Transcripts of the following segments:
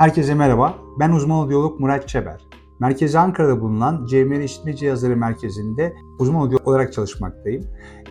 Herkese merhaba. Ben uzman odyolog Murat Çeber. Merkezi Ankara'da bulunan CMR İşitme Cihazları Merkezi'nde uzman odyolog olarak çalışmaktayım.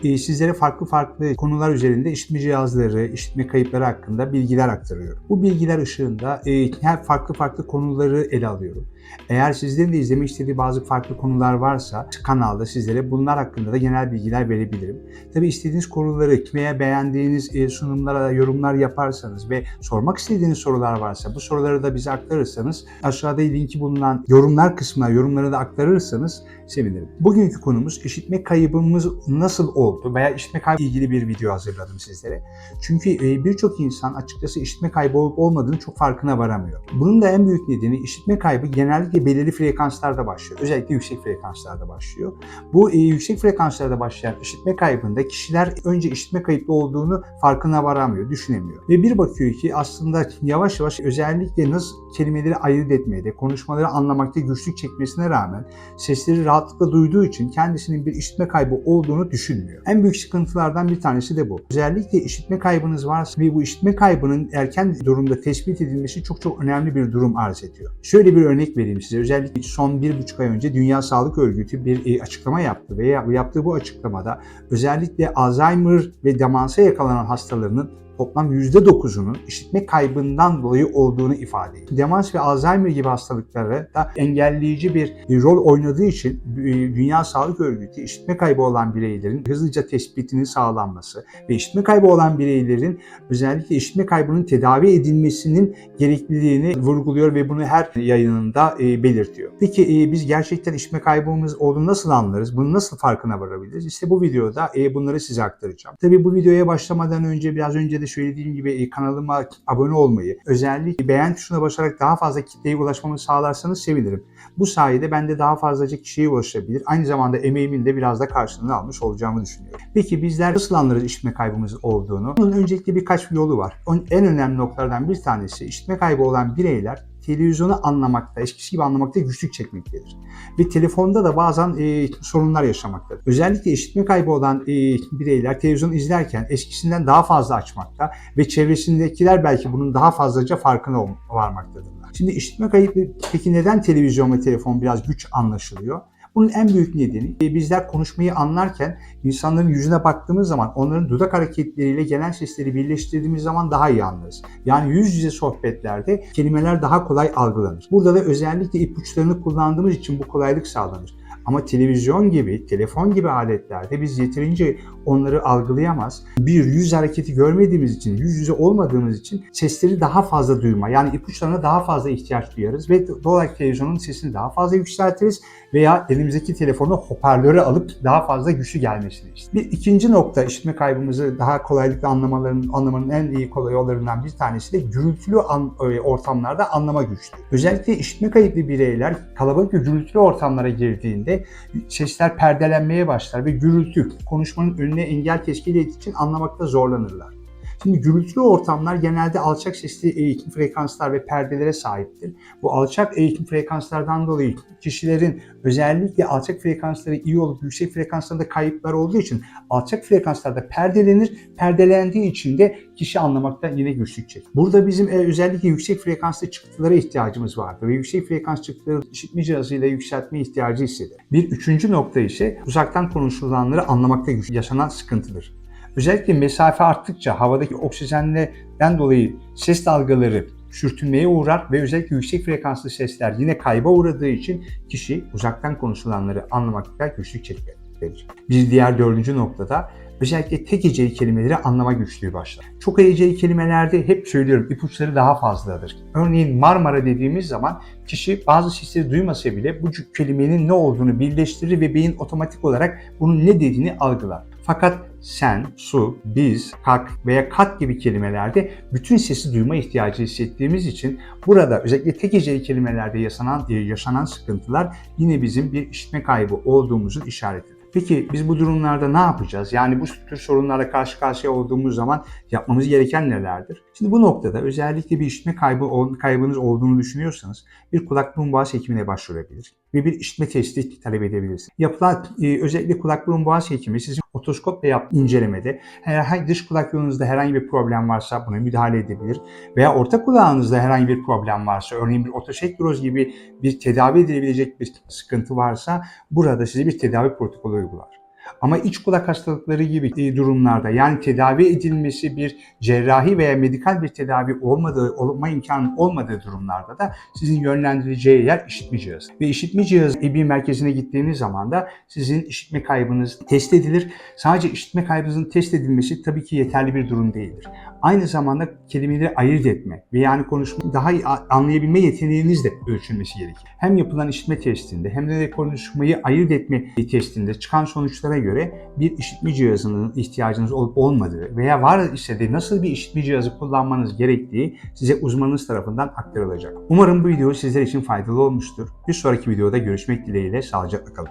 Ee, Sizlere farklı farklı konular üzerinde işitme cihazları, işitme kayıpları hakkında bilgiler aktarıyorum. Bu bilgiler ışığında e, her farklı farklı konuları ele alıyorum. Eğer sizlerin de izlemek istediği bazı farklı konular varsa kanalda sizlere bunlar hakkında da genel bilgiler verebilirim. Tabi istediğiniz konuları veya beğendiğiniz e, sunumlara yorumlar yaparsanız ve sormak istediğiniz sorular varsa bu soruları da bize aktarırsanız aşağıda linki bulunan yorumlar kısmına yorumları da aktarırsanız sevinirim. Bugünkü konumuz işitme kaybımız nasıl oldu veya işitme kaybı ilgili bir video hazırladım sizlere. Çünkü e, birçok insan açıkçası işitme kaybı olup olmadığını çok farkına varamıyor. Bunun da en büyük nedeni işitme kaybı genellikle belirli frekanslarda başlıyor. Özellikle yüksek frekanslarda başlıyor. Bu e, yüksek frekanslarda başlayan işitme kaybında kişiler önce işitme kayıplı olduğunu farkına varamıyor, düşünemiyor. Ve bir bakıyor ki aslında yavaş yavaş özellikle nasıl kelimeleri ayırt etmede, konuşmaları anlamakta güçlük çekmesine rağmen sesleri rahatlıkla duyduğu için kendisinin bir işitme kaybı olduğunu düşünmüyor. En büyük sıkıntılardan bir tanesi de bu. Özellikle işitme kaybınız varsa ve bu işitme kaybının erken durumda tespit edilmesi çok çok önemli bir durum arz ediyor. Şöyle bir örnek vereyim size. Özellikle son bir buçuk ay önce Dünya Sağlık Örgütü bir e, açıklama yaptı ve yaptığı bu açıklamada özellikle Alzheimer ve demansa yakalanan hastalarının toplam %9'unun işitme kaybından dolayı olduğunu ifade ediyor. Demans ve Alzheimer gibi hastalıkları da engelleyici bir rol oynadığı için Dünya Sağlık Örgütü işitme kaybı olan bireylerin hızlıca tespitinin sağlanması ve işitme kaybı olan bireylerin özellikle işitme kaybının tedavi edilmesinin gerekliliğini vurguluyor ve bunu her yayınında belirtiyor. Peki biz gerçekten işitme kaybımız olduğunu nasıl anlarız? Bunun nasıl farkına varabiliriz? İşte bu videoda bunları size aktaracağım. Tabii bu videoya başlamadan önce biraz önce de söylediğim gibi kanalıma abone olmayı, özellikle beğen tuşuna basarak daha fazla kitleye ulaşmamı sağlarsanız sevinirim. Bu sayede ben de daha fazlaca kişiye ulaşabilir. Aynı zamanda emeğimin de biraz da karşılığını almış olacağımı düşünüyorum. Peki bizler nasıl anlarız işitme kaybımız olduğunu? Bunun öncelikle birkaç yolu var. En önemli noktalardan bir tanesi işitme kaybı olan bireyler televizyonu anlamakta, eskisi gibi anlamakta güçlük çekmektedir. Ve telefonda da bazen e, sorunlar yaşamaktadır. Özellikle işitme kaybı olan e, bireyler televizyon izlerken eskisinden daha fazla açmakta ve çevresindekiler belki bunun daha fazlaca farkına varmaktadırlar. Şimdi işitme kaybı peki neden televizyon ve telefon biraz güç anlaşılıyor? Bunun en büyük nedeni e, bizler konuşmayı anlarken insanların yüzüne baktığımız zaman onların dudak hareketleriyle gelen sesleri birleştirdiğimiz zaman daha iyi anlarız. Yani yüz yüze sohbetlerde kelimeler daha kolay algılanır. Burada da özellikle ipuçlarını kullandığımız için bu kolaylık sağlanır. Ama televizyon gibi, telefon gibi aletlerde biz yeterince onları algılayamaz. Bir yüz hareketi görmediğimiz için, yüz yüze olmadığımız için sesleri daha fazla duyma, yani ipuçlarına daha fazla ihtiyaç duyarız ve olarak televizyonun sesini daha fazla yükseltiriz veya elimizdeki telefonu hoparlöre alıp daha fazla güçlü gelmesini isteriz. Bir ikinci nokta işitme kaybımızı daha kolaylıkla anlamaların, anlamanın en iyi kolay yollarından bir tanesi de gürültülü an, ortamlarda anlama güçlüğü. Özellikle işitme kayıplı bireyler kalabalık ve gürültülü ortamlara girdiğinde sesler perdelenmeye başlar ve gürültü konuşmanın önüne engel teşkil ettiği için anlamakta zorlanırlar. Şimdi gürültülü ortamlar genelde alçak sesli eğitim frekanslar ve perdelere sahiptir. Bu alçak eğitim frekanslardan dolayı kişilerin özellikle alçak frekansları iyi olup yüksek frekanslarda kayıplar olduğu için alçak frekanslarda perdelenir. Perdelendiği için de kişi anlamakta yine güçlük çeker. Burada bizim özellikle yüksek frekanslı çıktılara ihtiyacımız vardır ve yüksek frekans çıktıları işitme cihazıyla yükseltme ihtiyacı hisseder. Bir üçüncü nokta ise uzaktan konuşulanları anlamakta güç yaşanan sıkıntıdır. Özellikle mesafe arttıkça havadaki oksijenleden dolayı ses dalgaları sürtünmeye uğrar ve özellikle yüksek frekanslı sesler yine kayba uğradığı için kişi uzaktan konuşulanları anlamakta güçlük çekebilir. Bir diğer dördüncü noktada özellikle tek heceli kelimeleri anlama güçlüğü başlar. Çok heceli kelimelerde hep söylüyorum ipuçları daha fazladır. Örneğin Marmara dediğimiz zaman kişi bazı sesleri duymasa bile bu kelimenin ne olduğunu birleştirir ve beyin otomatik olarak bunun ne dediğini algılar. Fakat sen, su, biz, kak veya kat gibi kelimelerde bütün sesi duyma ihtiyacı hissettiğimiz için burada özellikle tek heceli kelimelerde yaşanan, yaşanan sıkıntılar yine bizim bir işitme kaybı olduğumuzun işaretidir. Peki biz bu durumlarda ne yapacağız? Yani bu tür sorunlarla karşı karşıya olduğumuz zaman yapmamız gereken nelerdir? Şimdi bu noktada özellikle bir işitme kaybı, kaybınız olduğunu düşünüyorsanız bir kulak burun boğaz hekimine başvurabilir. Ve bir işitme testi talep edebilirsiniz. Yapılan e, özellikle kulak burun boğaz hekimi sizin otoskopla yaptığı incelemede herhangi dış kulak yolunuzda herhangi bir problem varsa buna müdahale edebilir veya orta kulağınızda herhangi bir problem varsa örneğin bir otosekleroz gibi bir tedavi edilebilecek bir sıkıntı varsa burada size bir tedavi protokolü uygular. Ama iç kulak hastalıkları gibi e, durumlarda yani tedavi edilmesi bir cerrahi veya medikal bir tedavi olmadığı, olma imkanı olmadığı durumlarda da sizin yönlendireceği yer işitme cihazı. Ve işitme cihazı EB merkezine gittiğiniz zaman da sizin işitme kaybınız test edilir. Sadece işitme kaybınızın test edilmesi tabii ki yeterli bir durum değildir. Aynı zamanda kelimeleri ayırt etme ve yani konuşmayı daha iyi anlayabilme yeteneğiniz de ölçülmesi gerekir. Hem yapılan işitme testinde hem de konuşmayı ayırt etme testinde çıkan sonuçlara göre bir işitme cihazının ihtiyacınız olup olmadığı veya var ise de nasıl bir işitme cihazı kullanmanız gerektiği size uzmanınız tarafından aktarılacak. Umarım bu video sizler için faydalı olmuştur. Bir sonraki videoda görüşmek dileğiyle sağlıcakla kalın.